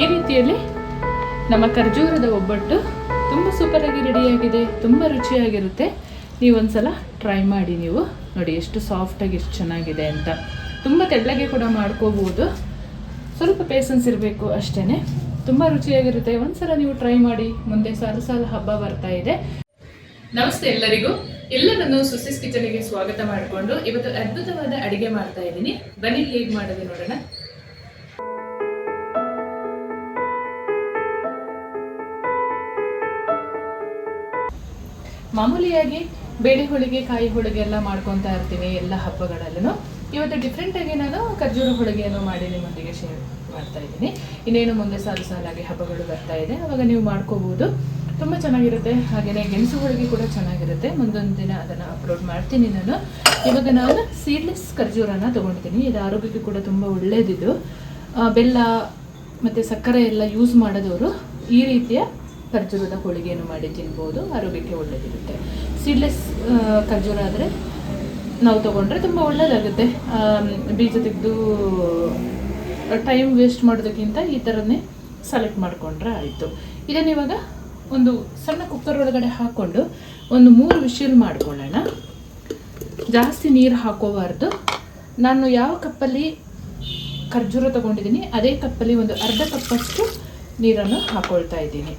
ಈ ರೀತಿಯಲ್ಲಿ ನಮ್ಮ ಖರ್ಜೂರದ ಒಬ್ಬಟ್ಟು ತುಂಬ ಸೂಪರಾಗಿ ರೆಡಿಯಾಗಿದೆ ತುಂಬ ರುಚಿಯಾಗಿರುತ್ತೆ. ನೀವು ಒಂದ್ಸಲ ಟ್ರೈ ಮಾಡಿ ನೀವು. ನೋಡಿ, ಎಷ್ಟು ಸಾಫ್ಟಾಗಿ ಎಷ್ಟು ಚೆನ್ನಾಗಿದೆ ಅಂತ. ತುಂಬ ತೆಳ್ಳಗೆ ಕೂಡ ಮಾಡ್ಕೋಬೋದು. ಸ್ವಲ್ಪ ಪೇಸನ್ಸ್ ಇರಬೇಕು ಅಷ್ಟೇ ತುಂಬ ರುಚಿಯಾಗಿರುತ್ತೆ. ಒಂದ್ಸಲ ನೀವು ಟ್ರೈ ಮಾಡಿ. ಮುಂದೆ ಸಾಲು ಸಾಲು ಹಬ್ಬ ಬರ್ತಾ ಇದೆ. ನಮಸ್ತೆ ಎಲ್ಲರಿಗೂ. ಎಲ್ಲರನ್ನು ಸುಸಿಸ್ ಕಿಚನ್ಗೆ ಸ್ವಾಗತ ಮಾಡಿಕೊಂಡು ಇವತ್ತು ಅದ್ಭುತವಾದ ಅಡಿಗೆ ಮಾಡ್ತಾ ಇದ್ದೀನಿ. ಬನ್ನಿ, ಹೇಗೆ ಮಾಡೋದು ನೋಡೋಣ. ಮಾಮೂಲಿಯಾಗಿ ಬೇಳೆ ಹೋಳಿಗೆ, ಕಾಯಿ ಹೋಳಿಗೆ ಎಲ್ಲ ಮಾಡ್ಕೊತಾ ಇರ್ತೀನಿ ಎಲ್ಲ ಹಬ್ಬಗಳಲ್ಲೂ. ಇವತ್ತು ಡಿಫ್ರೆಂಟ್ ಆಗಿ ನಾನು ಖರ್ಜೂರ ಹೋಳಿಗೆಯನ್ನು ಮಾಡಿ ನಿಮ್ಮೊಂದಿಗೆ ಶೇರ್ ಮಾಡ್ತಾ ಇದ್ದೀನಿ. ಇನ್ನೇನು ಮುಂದೆ ಸಾಲು ಸಾಲಾಗಿ ಹಬ್ಬಗಳು ಬರ್ತಾ ಇದೆ. ಅವಾಗ ನೀವು ಮಾಡ್ಕೋಬಹುದು ತುಂಬ ಚೆನ್ನಾಗಿರುತ್ತೆ. ಹಾಗೆಯೇ ಗೆಣಸು ಹೋಳಿಗೆ ಕೂಡ ಚೆನ್ನಾಗಿರುತ್ತೆ. ಮುಂದೊಂದು ದಿನ ಅದನ್ನು ಅಪ್ಲೋಡ್ ಮಾಡ್ತೀನಿ ನಾನು. ಇವಾಗ ನಾನು ಸೀಡ್ಲೆಸ್ ಖರ್ಜೂರನ ತಗೊಂಡಿದ್ದೀನಿ. ಇದು ಆರೋಗ್ಯಕ್ಕೆ ಕೂಡ ತುಂಬ ಒಳ್ಳೆಯದಿದು ಬೆಲ್ಲ ಮತ್ತು ಸಕ್ಕರೆ ಎಲ್ಲ ಯೂಸ್ ಮಾಡಿದವರು ಈ ರೀತಿಯ ಖರ್ಜೂರದ ಹೋಳಿಗೆಯನ್ನು ಮಾಡಿ ತಿನ್ಬೋದು, ಆರೋಗ್ಯಕ್ಕೆ ಒಳ್ಳೆಯದಿರುತ್ತೆ ಸೀಡ್ಲೆಸ್ ಖರ್ಜೂರ ಆದರೆ ನಾವು ತೊಗೊಂಡ್ರೆ ತುಂಬ ಒಳ್ಳೆಯದಾಗುತ್ತೆ ಬೀಜ ತೆಗೆದು ಟೈಮ್ ವೇಸ್ಟ್ ಮಾಡೋದಕ್ಕಿಂತ ಈ ಥರನೇ ಸೆಲೆಕ್ಟ್ ಮಾಡಿಕೊಂಡ್ರೆ ಆಯಿತು. ಇದನ್ನು ಇವಾಗ ಒಂದು ಸಣ್ಣ ಕುಕ್ಕರ್ ಒಳಗಡೆ ಹಾಕ್ಕೊಂಡು ಒಂದು ಮೂರು ವಿಷಲ್ ಮಾಡ್ಕೊಳ್ಳೋಣ. ಜಾಸ್ತಿ ನೀರು ಹಾಕೋಬಾರ್ದು. ನಾನು ಯಾವ ಕಪ್ಪಲ್ಲಿ ಖರ್ಜೂರ ತಗೊಂಡಿದ್ದೀನಿ, ಅದೇ ಕಪ್ಪಲ್ಲಿ ಒಂದು ಅರ್ಧ ಕಪ್ಪಷ್ಟು ನೀರನ್ನು ಹಾಕೊಳ್ತಾ ಇದ್ದೀನಿ.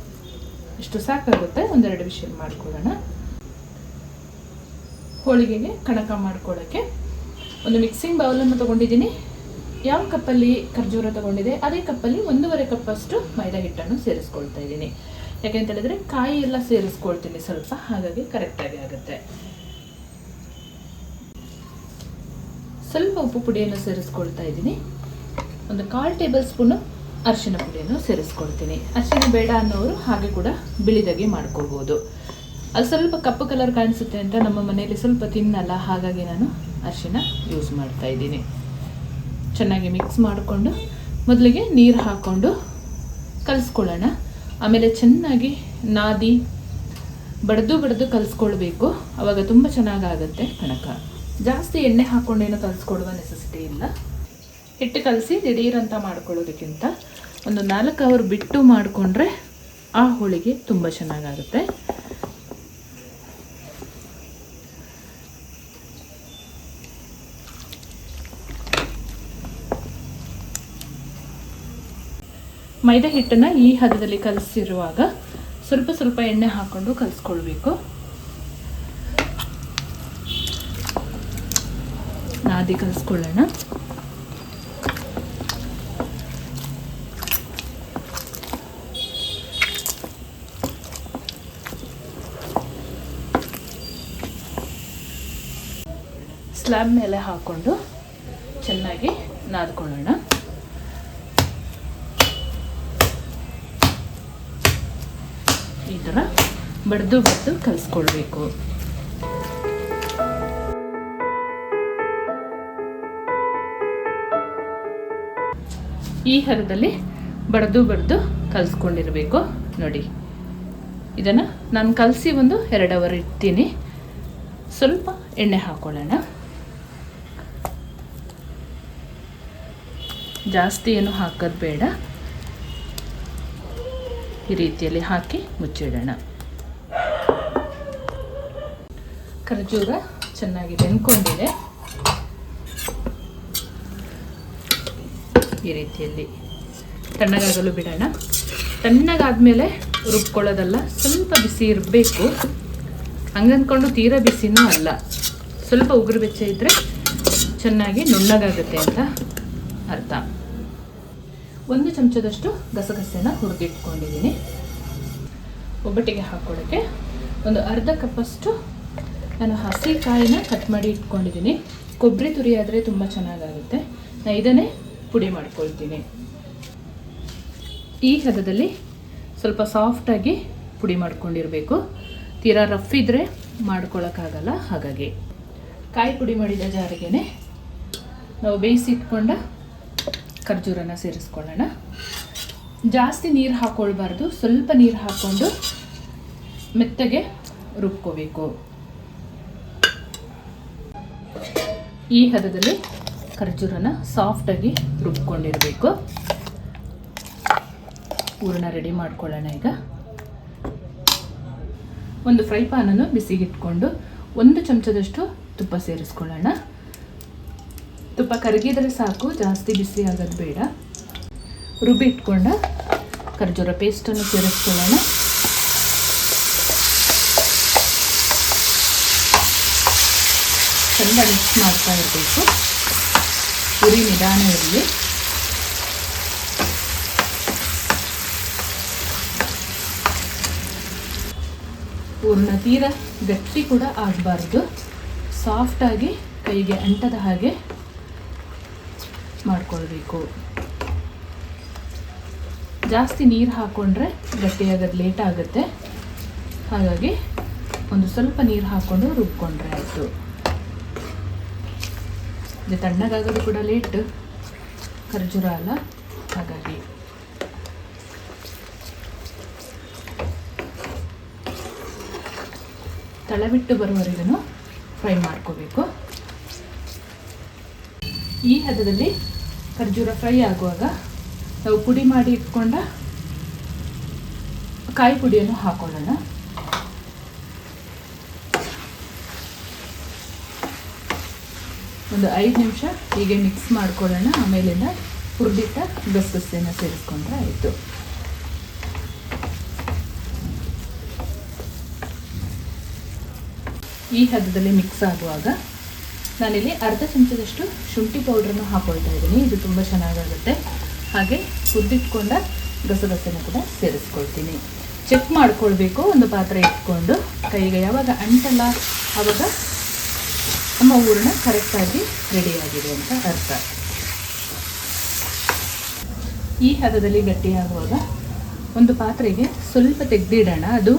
ಇಷ್ಟು ಸಾಕಾಗುತ್ತೆ, ಒಂದೆರಡು ವಿಷಲ್ ಮಾಡ್ಕೊಳ್ಳೋಣ. ಹೋಳಿಗೆಗೆ ಕಣಕ ಮಾಡ್ಕೊಳ್ಳೋಕ್ಕೆ ಒಂದು ಮಿಕ್ಸಿಂಗ್ ಬೌಲನ್ನು ತೊಗೊಂಡಿದ್ದೀನಿ. ಯಾವ ಕಪ್ಪಲ್ಲಿ ಖರ್ಜೂರ ತೊಗೊಂಡಿದೆ, ಅದೇ ಕಪ್ಪಲ್ಲಿ ಒಂದೂವರೆ ಕಪ್ಪಷ್ಟು ಮೈದಾ ಹಿಟ್ಟನ್ನು ಸೇರಿಸ್ಕೊಳ್ತಾ ಇದ್ದೀನಿ. ಯಾಕೆಂತ ಹೇಳಿದ್ರೆ, ಕಾಯಿ ಎಲ್ಲ ಸೇರಿಸ್ಕೊಳ್ತೀನಿ ಸ್ವಲ್ಪ, ಹಾಗಾಗಿ ಕರೆಕ್ಟಾಗಿ ಆಗುತ್ತೆ. ಸ್ವಲ್ಪ ಉಪ್ಪು ಪುಡಿಯನ್ನು ಸೇರಿಸ್ಕೊಳ್ತಾ ಇದ್ದೀನಿ. ಒಂದು ಕಾಲು ಟೇಬಲ್ ಸ್ಪೂನು ಅರಿಶಿನ ಪುಡಿಯನ್ನು ಸೇರಿಸ್ಕೊಳ್ತೀನಿ. ಅರಿಶಿನ ಬೇಡ ಅನ್ನೋರು ಹಾಗೆ ಕೂಡ ಬಿಳಿದಾಗಿ ಮಾಡ್ಕೋಬೋದು ಅದು ಸ್ವಲ್ಪ ಕಪ್ಪು ಕಲರ್ ಕಾಣಿಸುತ್ತೆ ಅಂತ ನಮ್ಮ ಮನೆಯಲ್ಲಿ ಸ್ವಲ್ಪ ತಿನ್ನಲ್ಲ, ಹಾಗಾಗಿ ನಾನು ಅರಿಶಿನ ಯೂಸ್ ಮಾಡ್ತಾ ಇದ್ದೀನಿ. ಚೆನ್ನಾಗಿ ಮಿಕ್ಸ್ ಮಾಡಿಕೊಂಡು ಮೊದಲಿಗೆ ನೀರು ಹಾಕ್ಕೊಂಡು ಕಲಿಸ್ಕೊಳ್ಳೋಣ. ಆಮೇಲೆ ಚೆನ್ನಾಗಿ ನಾದಿ, ಬಡ್ದು ಬಡ್ದು ಕಲಿಸ್ಕೊಳ್ಬೇಕು. ಆವಾಗ ತುಂಬ ಚೆನ್ನಾಗಾಗುತ್ತೆ ಕಣಕ ಜಾಸ್ತಿ ಎಣ್ಣೆ ಹಾಕ್ಕೊಂಡೇನು ಕಲಿಸ್ಕೊಡುವ ನೆಸೆಸಿಟಿ ಇಲ್ಲ. ಹಿಟ್ಟು ಕಲಸಿ ದಿಢೀರಂತ ಮಾಡ್ಕೊಳ್ಳೋದಕ್ಕಿಂತ ಒಂದು ನಾಲ್ಕು ಅವರ್ ಬಿಟ್ಟು ಮಾಡಿಕೊಂಡ್ರೆ ಆ ಹೋಳಿಗೆ ತುಂಬ ಚೆನ್ನಾಗಾಗುತ್ತೆ. ಮೈದಾ ಹಿಟ್ಟನ್ನು ಈ ಹದದಲ್ಲಿ ಕಲಸಿರುವಾಗ ಸ್ವಲ್ಪ ಸ್ವಲ್ಪ ಎಣ್ಣೆ ಹಾಕ್ಕೊಂಡು ಕಲಿಸ್ಕೊಳ್ಬೇಕು. ನಾದಿ ಕಲಿಸ್ಕೊಳ್ಳೋಣ. ಸ್ಲ್ಯಾಬ್ ಮೇಲೆ ಹಾಕ್ಕೊಂಡು ಚೆನ್ನಾಗಿ ನಾದ್ಕೊಳ್ಳೋಣ. ಈ ಥರ ಬಡ್ದು ಬಡ್ದು ಕಲಿಸ್ಕೊಳ್ಬೇಕು. ಈ ಹರದಲ್ಲಿ ಬಡ್ದು ಬಡ್ದು ಕಲಿಸ್ಕೊಂಡಿರಬೇಕು. ನೋಡಿ, ಇದನ್ನು ನಾನು ಕಲಸಿ ಒಂದು ಎರಡು ಅವರ್ ಇಡ್ತೀನಿ. ಸ್ವಲ್ಪ ಎಣ್ಣೆ ಹಾಕೊಳ್ಳೋಣ. ಜಾಸ್ತಿ ಏನು ಹಾಕೋದು ಬೇಡ. ಈ ರೀತಿಯಲ್ಲಿ ಹಾಕಿ ಮುಚ್ಚಿಡೋಣ. ಖರ್ಜೂರ ಚೆನ್ನಾಗಿ ಬೆಂದ್ಕೊಂಡಿದೆ ಈ ರೀತಿಯಲ್ಲಿ ತಣ್ಣಗಾಗಲು ಬಿಡೋಣ. ತಣ್ಣಗಾದ್ಮೇಲೆ ರುಬ್ಕೊಳ್ಳೋದಲ್ಲ, ಸ್ವಲ್ಪ ಬಿಸಿ ಇರಬೇಕು. ಹಂಗಂದ್ಕೊಂಡು ತೀರಾ ಬಿಸಿನೂ ಅಲ್ಲ. ಸ್ವಲ್ಪ ಉಗುರು ಬೆಚ್ಚ ಇದ್ದರೆ ಚೆನ್ನಾಗಿ ನುಣ್ಣಗಾಗುತ್ತೆ ಅಂತ ಅರ್ಥ. ಒಂದು ಚಮಚದಷ್ಟು ಗಸಗಸೆನ ಹುರಿದಿಟ್ಕೊಂಡಿದ್ದೀನಿ. ಒಬ್ಬಟ್ಟಿಗೆ ಹಾಕ್ಕೊಳ್ಳೋಕ್ಕೆ ಒಂದು ಅರ್ಧ ಕಪ್ಪಷ್ಟು ನಾನು ಹಸಿ ಕಾಯಿನ ಕಟ್ ಮಾಡಿ ಇಟ್ಕೊಂಡಿದ್ದೀನಿ. ಕೊಬ್ಬರಿ ತುರಿ ಆದರೆ ತುಂಬ ಚೆನ್ನಾಗಾಗುತ್ತೆ. ನಾನು ಇದನ್ನೇ ಪುಡಿ ಮಾಡ್ಕೊಳ್ತೀನಿ. ಈ ಹದದಲ್ಲಿ ಸ್ವಲ್ಪ ಸಾಫ್ಟಾಗಿ ಪುಡಿ ಮಾಡ್ಕೊಂಡಿರಬೇಕು. ತೀರಾ ರಫ್ ಇದ್ದರೆ ಮಾಡ್ಕೊಳ್ಳೋಕ್ಕಾಗಲ್ಲ ಹಾಗಾಗಿ. ಕಾಯಿ ಪುಡಿ ಮಾಡಿದ ಜಾರಿಗೆನೆ ನಾವು ಬೇಯಿಸಿಟ್ಕೊಂಡ ಖರ್ಜೂರನ ಸೇರಿಸ್ಕೊಳ್ಳೋಣ. ಜಾಸ್ತಿ ನೀರು ಹಾಕ್ಕೊಳ್ಬಾರ್ದು ಸ್ವಲ್ಪ ನೀರು ಹಾಕ್ಕೊಂಡು ಮೆತ್ತಗೆ ರುಬ್ಕೋಬೇಕು. ಈ ಹದದಲ್ಲಿ ಖರ್ಜೂರನ ಸಾಫ್ಟಾಗಿ ರುಬ್ಕೊಂಡಿರಬೇಕು. ಹೂರಣ ರೆಡಿ ಮಾಡ್ಕೊಳ್ಳೋಣ ಈಗ. ಒಂದು ಫ್ರೈ ಪ್ಯಾನನ್ನು ಬಿಸಿಗಿಟ್ಕೊಂಡು ಒಂದು ಚಮಚದಷ್ಟು ತುಪ್ಪ ಸೇರಿಸ್ಕೊಳ್ಳೋಣ. ತುಪ್ಪ ಕರಗಿದ್ರೆ ಸಾಕು, ಜಾಸ್ತಿ ಬಿಸಿ ಆಗೋದು ಬೇಡ. ರುಬ್ಬಿ ಇಟ್ಕೊಂಡ ಖರ್ಜೂರ ಪೇಸ್ಟನ್ನು ಸೇರಿಸ್ಕೊಳ್ಳೋಣ. ಚೆಂದ ಮಿಕ್ಸ್ ಮಾಡ್ತಾ ಇರಬೇಕು. ಉರಿ ನಿಧಾನ ಇರಲಿ. ಪೂರ್ಣ ತೀರ ಗಟ್ಟಿ ಕೂಡ ಆಗಬಾರ್ದು. ಸಾಫ್ಟಾಗಿ ಕೈಗೆ ಅಂಟದ ಹಾಗೆ ಮಾಡ್ಕೊಳ್ಬೇಕು. ಜಾಸ್ತಿ ನೀರು ಹಾಕ್ಕೊಂಡ್ರೆ ಗಟ್ಟಿಯಾಗೋದು ಲೇಟ್ ಆಗುತ್ತೆ. ಹಾಗಾಗಿ ಒಂದು ಸ್ವಲ್ಪ ನೀರು ಹಾಕ್ಕೊಂಡು ರುಬ್ಕೊಂಡ್ರೆ ಆಯಿತು. ಇದು ತಣ್ಣಗಾಗೋದು ಕೂಡ ಲೇಟ್ ಖರ್ಜೂರ ಅಲ್ಲ, ಹಾಗಾಗಿ. ತಳಬಿಟ್ಟು ಬರುವವರೆಗೂ ಫ್ರೈ ಮಾಡ್ಕೋಬೇಕು. ಈ ಹದದಲ್ಲಿ ಖರ್ಜೂರ ಫ್ರೈ ಆಗುವಾಗ ನಾವು ಪುಡಿ ಮಾಡಿ ಇಟ್ಕೊಂಡ ಕಾಯಿ ಪುಡಿಯನ್ನು ಹಾಕೊಳ್ಳೋಣ. ಒಂದು ಐದು ನಿಮಿಷ ಹೀಗೆ ಮಿಕ್ಸ್ ಮಾಡ್ಕೊಳ್ಳೋಣ. ಆಮೇಲಿಂದ ಹುರಿದಿಟ್ಟ ಗಸಗಸೆನ ಸೇರಿಸ್ಕೊಂಡ್ರೆ ಆಯಿತು. ಈ ಹದದಲ್ಲಿ ಮಿಕ್ಸ್ ಆಗುವಾಗ ನಾನಿಲ್ಲಿ ಅರ್ಧ ಚಮಚದಷ್ಟು ಶುಂಠಿ ಪೌಡ್ರನ್ನು ಹಾಕೊಳ್ತಾ ಇದ್ದೀನಿ. ಇದು ತುಂಬ ಚೆನ್ನಾಗಾಗುತ್ತೆ. ಹಾಗೆ ಕುದ್ದಿಟ್ಕೊಂಡ ಗಸಗಸೆನ ಕೂಡ ಸೇರಿಸ್ಕೊಳ್ತೀನಿ. ಚೆಕ್ ಮಾಡ್ಕೊಳ್ಬೇಕು. ಒಂದು ಪಾತ್ರೆ ಇಟ್ಕೊಂಡು ಕೈಗೆ ಯಾವಾಗ ಅಂಟಲ್ಲ ಆವಾಗ ನಮ್ಮ ಊರನ್ನ ಕರೆಕ್ಟಾಗಿ ರೆಡಿಯಾಗಿದೆ ಅಂತ ಅರ್ಥ. ಈ ಹದದಲ್ಲಿ ಗಟ್ಟಿಯಾಗುವಾಗ ಒಂದು ಪಾತ್ರೆಗೆ ಸ್ವಲ್ಪ ತೆಗೆದಿಡೋಣ. ಅದು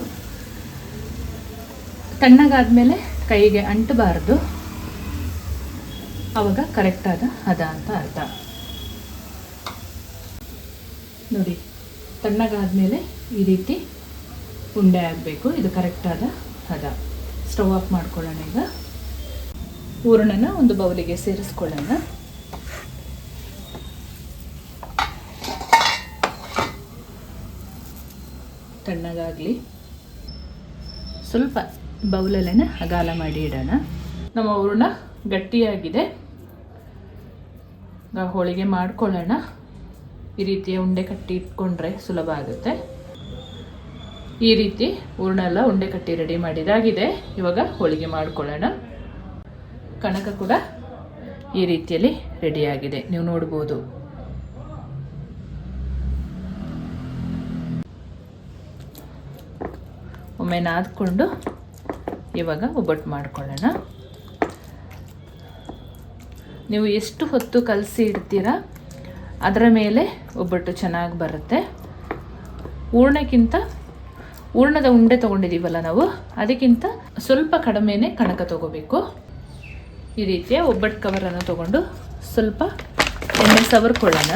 ತಣ್ಣಗಾದ ಮೇಲೆ ಕೈಗೆ ಅಂಟಬಾರ್ದು. ಆವಾಗ ಕರೆಕ್ಟಾದ ಹದ ಅಂತ ಅರ್ಥ. ನೋಡಿ, ತಣ್ಣಗಾದ್ಮೇಲೆ ಈ ರೀತಿ ಉಂಡೆ ಆಗಬೇಕು. ಇದು ಕರೆಕ್ಟಾದ ಹದ. ಸ್ಟವ್ ಆಫ್ ಮಾಡ್ಕೊಳ್ಳೋಣ ಈಗ. ಹೂರ್ಣನ ಒಂದು ಬೌಲಿಗೆ ಸೇರಿಸ್ಕೊಳ್ಳೋಣ. ತಣ್ಣಗಾಗಲಿ. ಸ್ವಲ್ಪ ಬೌಲಲ್ಲೇ ಅಗಾಲ ಮಾಡಿ ಇಡೋಣ. ನಮ್ಮ ಹೂರ್ಣ ಗಟ್ಟಿಯಾಗಿದೆ. ಹೋಳಿಗೆ ಮಾಡ್ಕೊಳ್ಳೋಣ. ಈ ರೀತಿಯ ಉಂಡೆ ಕಟ್ಟಿ ಇಟ್ಕೊಂಡ್ರೆ ಸುಲಭ ಆಗುತ್ತೆ. ಈ ರೀತಿ ಹೂರ್ಣ ಎಲ್ಲ ಉಂಡೆ ಕಟ್ಟಿ ರೆಡಿ ಮಾಡಿದಾಗಿದೆ ಇವಾಗ ಹೋಳಿಗೆ ಮಾಡ್ಕೊಳ್ಳೋಣ. ಕಣಕ ಕೂಡ ಈ ರೀತಿಯಲ್ಲಿ ರೆಡಿಯಾಗಿದೆ ನೀವು ನೋಡ್ಬೋದು. ಒಮ್ಮೆ ನಾದ್ಕೊಂಡು ಇವಾಗ ಒಬ್ಬಟ್ಟು ಮಾಡ್ಕೊಳ್ಳೋಣ. ನೀವು ಎಷ್ಟು ಹೊತ್ತು ಕಲಸಿ ಇಡ್ತೀರಾ, ಅದರ ಮೇಲೆ ಒಬ್ಬಟ್ಟು ಚೆನ್ನಾಗಿ ಬರುತ್ತೆ. ಹೂರ್ಣಕ್ಕಿಂತ ಹೂರ್ಣದ ಉಂಡೆ ತೊಗೊಂಡಿದ್ದೀವಲ್ಲ ನಾವು, ಅದಕ್ಕಿಂತ ಸ್ವಲ್ಪ ಕಡಿಮೆನೇ ಕಣಕ ತಗೋಬೇಕು. ಈ ರೀತಿಯ ಒಬ್ಬಟ್ಟು ಕವರನ್ನು ತಗೊಂಡು ಸ್ವಲ್ಪ ಎಣ್ಣೆ ಸವರ್ಕೊಳ್ಳೋಣ.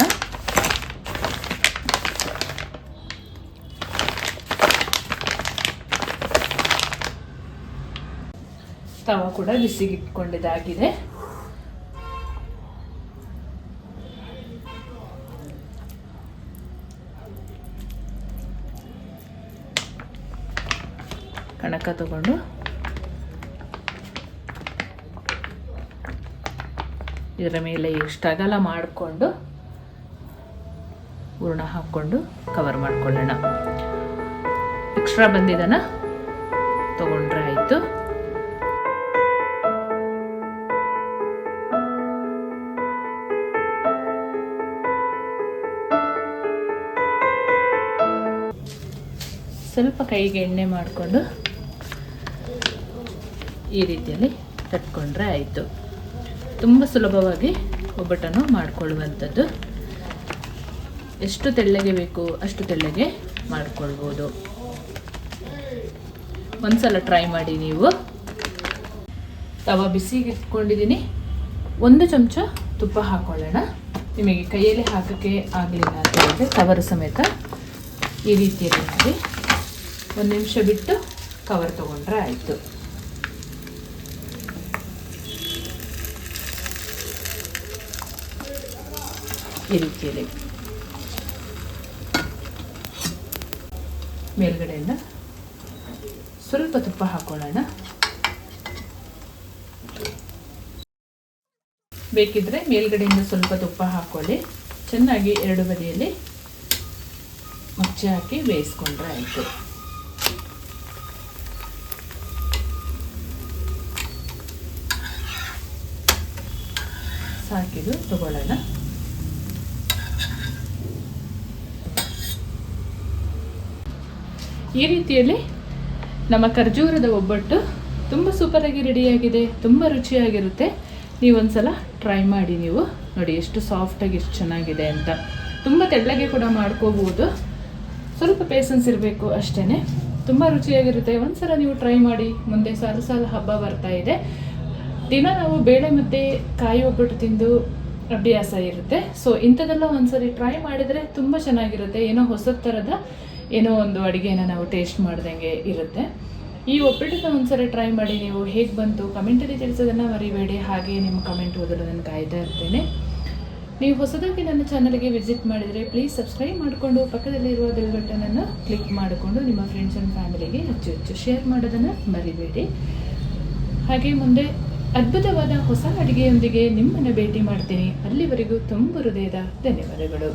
ತವ ಕೂಡ ಬಿಸಿಗಿಟ್ಕೊಂಡಿದ್ದಾಗಿದೆ. ಕಣಕ ತಗೊಂಡು. ಇದರ ಮೇಲೆ ಎಷ್ಟು ಅಗಲ ಮಾಡಿಕೊಂಡು ಹೂರ್ಣ ಹಾಕ್ಕೊಂಡು ಕವರ್ ಮಾಡ್ಕೊಳ್ಳೋಣ. ಎಕ್ಸ್ಟ್ರಾ ಬಂದಿದ್ದಾನ ತಗೊಂಡ್ರೆ ಆಯಿತು. ಸ್ವಲ್ಪ ಕೈಗೆ ಎಣ್ಣೆ ಮಾಡಿಕೊಂಡು ಈ ರೀತಿಯಲ್ಲಿ ತಟ್ಕೊಂಡ್ರೆ ಆಯಿತು. ತುಂಬ ಸುಲಭವಾಗಿ ಒಬ್ಬಟ್ಟನ್ನು ಮಾಡಿಕೊಳ್ಳುವಂಥದ್ದು. ಎಷ್ಟು ತೆಳ್ಳಗೆ ಬೇಕು ಅಷ್ಟು ತೆಳ್ಳಗೆ ಮಾಡಿಕೊಳ್ಬೋದು. ಒಂದ್ಸಲ ಟ್ರೈ ಮಾಡಿ ನೀವು. ತವ ಬಿಸಿಗೆ ಇಟ್ಕೊಂಡಿದ್ದೀನಿ. ಒಂದು ಚಮಚ ತುಪ್ಪ ಹಾಕೊಳ್ಳೋಣ. ನಿಮಗೆ ಕೈಯಲ್ಲಿ ಹಾಕೋಕ್ಕೆ ಆಗಲಿಲ್ಲ ಅಂತ ಹೇಳಿದ್ರೆ ಕವರ್ ಸಮೇತ ಈ ರೀತಿಯಲ್ಲಿ ಮಾಡಿ ಒಂದು ನಿಮಿಷ ಬಿಟ್ಟು ಕವರ್ ತೊಗೊಂಡ್ರೆ ಆಯಿತು. ರೀತಿಯಲ್ಲಿ ಮೇಲ್ಗಡೆಯಿಂದ ಸ್ವಲ್ಪ ತುಪ್ಪ ಹಾಕೊಳ್ಳೋಣ. ಬೇಕಿದ್ರೆ ಮೇಲ್ಗಡೆಯಿಂದ ಸ್ವಲ್ಪ ತುಪ್ಪ ಹಾಕೊಳ್ಳಿ. ಚೆನ್ನಾಗಿ ಎರಡು ಬದಿಯಲ್ಲಿ ಮುಚ್ಚಿ ಹಾಕಿ ಬೇಯಿಸ್ಕೊಂಡ್ರೆ ಆಯಿತು. ಸಾಕಿದು ತಗೊಳ್ಳೋಣ. ಈ ರೀತಿಯಲ್ಲಿ ನಮ್ಮ ಖರ್ಜೂರದ ಒಬ್ಬಟ್ಟು ತುಂಬ ಸೂಪರಾಗಿ ರೆಡಿಯಾಗಿದೆ ತುಂಬ ರುಚಿಯಾಗಿರುತ್ತೆ. ನೀವೊಂದ್ಸಲ ಟ್ರೈ ಮಾಡಿ ನೀವು. ನೋಡಿ ಎಷ್ಟು ಸಾಫ್ಟಾಗಿ ಎಷ್ಟು ಚೆನ್ನಾಗಿದೆ ಅಂತ. ತುಂಬ ತೆಳ್ಳಗೆ ಕೂಡ ಮಾಡ್ಕೋಬೋದು. ಸ್ವಲ್ಪ ಪೇಸನ್ಸ್ ಇರಬೇಕು ಅಷ್ಟೇ ತುಂಬ ರುಚಿಯಾಗಿರುತ್ತೆ. ಒಂದ್ಸಲ ನೀವು ಟ್ರೈ ಮಾಡಿ. ಮುಂದೆ ಸಾಲು ಸಾಲು ಹಬ್ಬ ಬರ್ತಾ ಇದೆ. ದಿನ ನಾವು ಬೇಳೆ ಮತ್ತು ಕಾಯಿ ಒಬ್ಬಟ್ಟು ತಿಂದು ಅಭ್ಯಾಸ ಇರುತ್ತೆ. ಸೊ ಇಂಥದ್ದೆಲ್ಲ ಒಂದ್ಸರಿ ಟ್ರೈ ಮಾಡಿದರೆ ತುಂಬ ಚೆನ್ನಾಗಿರುತ್ತೆ. ಏನೋ ಹೊಸ ಥರದ ಏನೋ ಒಂದು ಅಡುಗೆನ ನಾವು ಟೇಸ್ಟ್ ಮಾಡ್ದಂಗೆ ಇರುತ್ತೆ. ಈ ಒಬ್ಬಟ್ಟನ್ನ ಒಂದ್ಸರಿ ಟ್ರೈ ಮಾಡಿ ನೀವು ಹೇಗೆ ಬಂತು? ಕಮೆಂಟಲ್ಲಿ ತಿಳಿಸೋದನ್ನು ಮರಿಬೇಡಿ. ಹಾಗೆ ನಿಮ್ಮ ಕಮೆಂಟ್ ಓದಲು ನಾನು ಕಾಯ್ತಾ ಇರ್ತೇನೆ. ನೀವು ಹೊಸದಾಗಿ ನನ್ನ ಚಾನಲ್ಗೆ ವಿಸಿಟ್ ಮಾಡಿದರೆ ಪ್ಲೀಸ್ ಸಬ್ಸ್ಕ್ರೈಬ್ ಮಾಡಿಕೊಂಡು ಪಕ್ಕದಲ್ಲಿರುವ ಬೆಲ್ ಬಟನನ್ನು ಕ್ಲಿಕ್ ಮಾಡಿಕೊಂಡು ನಿಮ್ಮ ಫ್ರೆಂಡ್ಸ್ ಆ್ಯಂಡ್ ಫ್ಯಾಮಿಲಿಗೆ ಹೆಚ್ಚು ಹೆಚ್ಚು ಶೇರ್ ಮಾಡೋದನ್ನು ಮರಿಬೇಡಿ. ಹಾಗೆ ಮುಂದೆ ಅದ್ಭುತವಾದ ಹೊಸ ಅಡುಗೆಯೊಂದಿಗೆ ನಿಮ್ಮನ್ನು ಭೇಟಿ ಮಾಡ್ತೀನಿ. ಅಲ್ಲಿವರೆಗೂ ತುಂಬ ಹೃದಯದ ಧನ್ಯವಾದಗಳು.